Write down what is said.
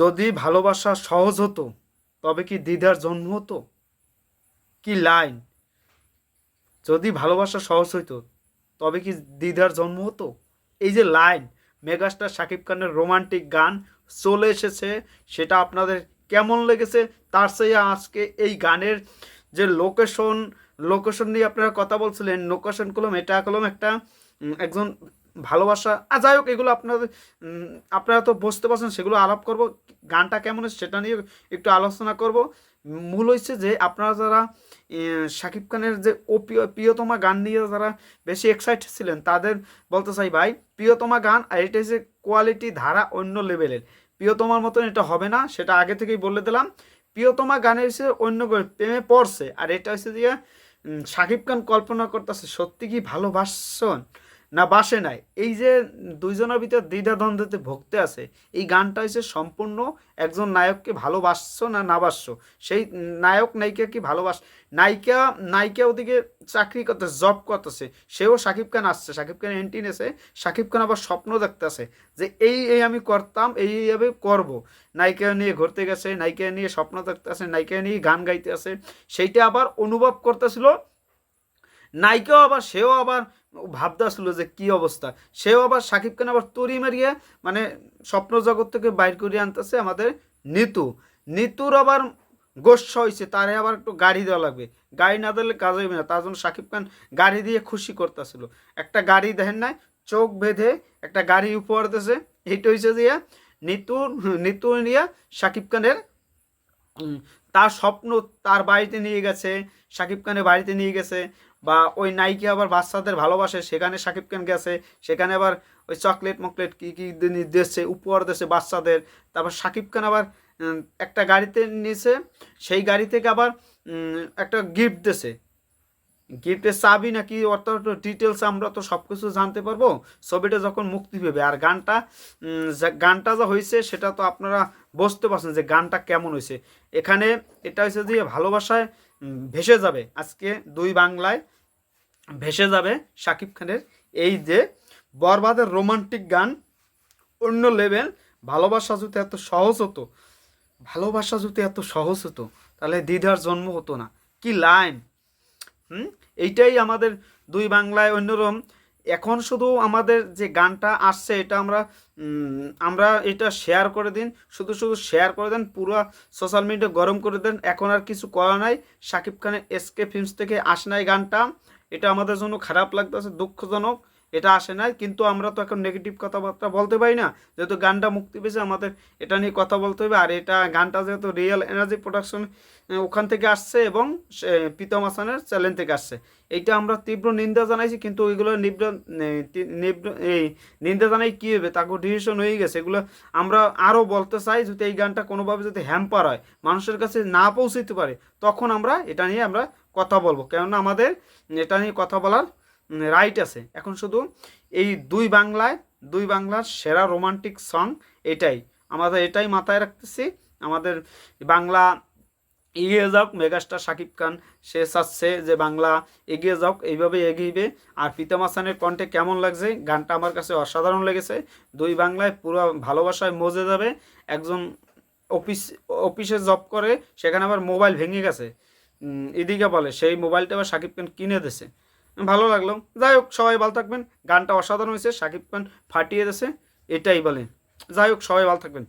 যদি ভালোবাসা সহজ হতো, তবে কি দ্বিধার জন্ম হতো? কি লাইন? যদি ভালোবাসা সহজ হইতো, তবে কি দ্বিধার জন্ম হতো? এই যে লাইন, মেগাস্টার শাকিব খানের রোমান্টিক গান চলে এসেছে, সেটা আপনাদের কেমন লেগেছে? তার চেয়ে আজকে এই গানের যে লোকেশন লোকেশন নিয়ে আপনারা কথা বলছিলেন লোকেশন কলম এটা কলম একটা একজন ভালোবাসা। আর যাই হোক, এগুলো আপনাদের আপনারা তো বুঝতে পারছেন, সেগুলো আলাপ করব। গানটা কেমন সেটা নিয়ে একটু আলোচনা করব। মূল হচ্ছে যে, আপনারা যারা শাকিব খানের যে ও প্রিয়- প্রিয়তমা গান নিয়ে যারা বেশি এক্সাইটেড ছিলেন, তাদের বলতে চাই ভাই, প্রিয়তমা গান আর এটা হচ্ছে কোয়ালিটি ধারা অন্য লেভেলের প্রিয়তমার মতন এটা হবে না, সেটা আগে থেকেই বলে দিলাম। প্রিয়তমা গানের হচ্ছে অন্য প্রেমে পড়ছে, আর এটা হচ্ছে যে শাকিব খান কল্পনা করতেছে, সত্যি কি ভালোবাসছেন? না, বাসে নাই। এই যে দুইজনের ভিতর দ্বিধাদ্বন্দ্বতে ভুগতে আছে, এই গানটা হচ্ছে সম্পূর্ণ একজন নায়ককে ভালোবাসছো না না বাসছো? সেই নায়ক নায়িকা কি ভালোবাস, নায়িকা নায়িকা ওদিকে চাকরি করতেছে জব করতেছে, সেও শাকিব খান আসছে শাকিব খান এন্ট্রি নেছে শাকিব খান আবার স্বপ্ন দেখতেছে যে এই এই আমি করতাম, এই এইভাবে করব। নায়িকা নিয়ে ঘুরতে গেছে, নায়িকা নিয়ে স্বপ্ন দেখতেছে, নায়িকা নিয়ে গান গাইতে আছে সেইটা আবার অনুভব করতেছিল। নায়িকাও আবার, সেও আবার ভাবতেছিল যে কি অবস্থা। সেও আবার সাকিব খান আবার তরি মারিয়ে মানে স্বপ্ন জগৎ থেকে বাইর করে আনতেছে আমাদের নিতু। নিতুর আবার গোস্ব হয়েছে তারে আবার একটু গাড়ি দেওয়া লাগবে। গাড়ি না দিলে কাজ হইবে না, তার জন্য সাকিব খান গাড়ি দিয়ে খুশি করতেছিল। একটা গাড়ি দেখেন নাই, চোখ বেঁধে একটা গাড়ি উপহার দিয়েছে এইটা হয়েছে দিয়া নিতুর নিতু নিয়ে সাকিব খানের তার স্বপ্ন তার বাড়িতে নিয়ে গেছে সাকিব খানের বাড়িতে নিয়ে গেছে, বা ওই নাইকে আবার বাচ্চাদের ভালোবাসে, সেখানে সাকিব খান গেছে, সেখানে আবার ওই চকলেট মকলেট কী কী দিচ্ছে উপহার দিচ্ছে বাচ্চাদের, তারপর সাকিব খান আবার একটা গাড়িতে নিয়েছে, সেই গাড়ি থেকে আবার একটা গিফট দিছে। গিফটের চাবি নাকি অর্থাৎ ডিটেলস আমরা তো সব কিছু জানতে পারব। ছবিটা যখন মুক্তি পেবে। আর গানটা গানটা যা হয়েছে সেটা তো আপনারা বুঝতে পারছেন যে গানটা কেমন হয়েছে এখানে এটা হয়েছে যে ভালোবাসায় ভেসে যাবে। আজকে দুই বাংলায় ভেসে যাবে শাকিব খানের এই যে বরবাদের রোমান্টিক গান, অন্য লেভেল ভালোবাসা যদি এত সহজ হতো, ভালোবাসা যদি এত সহজ হতো, তাহলে দ্বিধার জন্ম হতো না। কি লাইন হুম? এইটাই আমাদের দুই বাংলায় অন্যরকম। এখন শুধু আমাদের যে গানটা আসছে, এটা আমরা আমরা এটা শেয়ার করে দিন। শুধু শুধু শেয়ার করে দেন, পুরো সোশ্যাল মিডিয়া গরম করে দেন। এখন আর কিছু করা নাই। শাকিব খানের এসকে ফিল্মস থেকে আস নাই গানটা। এটা আমাদের জন্য খারাপ লাগতেছে, দুঃখজনক। এটা আসে নাই, কিন্তু আমরা তো এখন নেগেটিভ কথাবার্তা বলতে পারি না। যেহেতু গানটা মুক্তি পেয়েছে, আমাদের এটা নিয়ে কথা বলতে হবে। আর এটা গানটা যেহেতু রিয়েল এনার্জি প্রোডাকশন ওখান থেকে আসছে এবং প্রীতম হাসানের চ্যানেল থেকে আসছে। এইটা আমরা তীব্র নিন্দা জানাইছি, কিন্তু ওইগুলো নিব্র নিব্র- এই নিন্দা জানাই কী হবে? তাকে ডিসিশন হয়ে গেছে। এগুলো আমরা আরও বলতে চাই, যদি এই গানটা কোনোভাবে যদি হ্যাম্পার হয়, মানুষের কাছে না পৌঁছতে পারে, তখন আমরা এটা নিয়ে আমরা কথা বলব। কেননা আমাদের, এটা নিয়ে কথা বলার রাইট আছে। এখন শুধু এই দুই বাংলায়, দুই বাংলার সেরা রোমান্টিক সং এটাই। আমাদের এটাই মাথায় রাখতেছি। আমাদের বাংলা এগিয়ে যাওক মেগাস্টার শাকিব খান, সে চাচ্ছে যে বাংলা এগিয়ে যাওক এইভাবে এগিয়েবে আর প্রীতম হাসানের কণ্ঠে কেমন লাগছে? গানটা আমার কাছে অসাধারণ লেগেছে। দুই বাংলায় পুরো ভালোবাসায় মজে যাবে। একজন অফিস, অফিসে জব করে, সেখানে আবার মোবাইল ভেঙে গেছে। এদিকে বলে, সেই মোবাইলটা আবার শাকিব খান কিনে দিছে ভালো লাগল। যাই হোক সবাই ভালো থাকবেন। গানটা অসাধারণ হয়েছে, সাকিব খান ফাটিয়ে দিয়েছে, এটাই বলে। যাই হোক সবাই ভালো থাকবেন।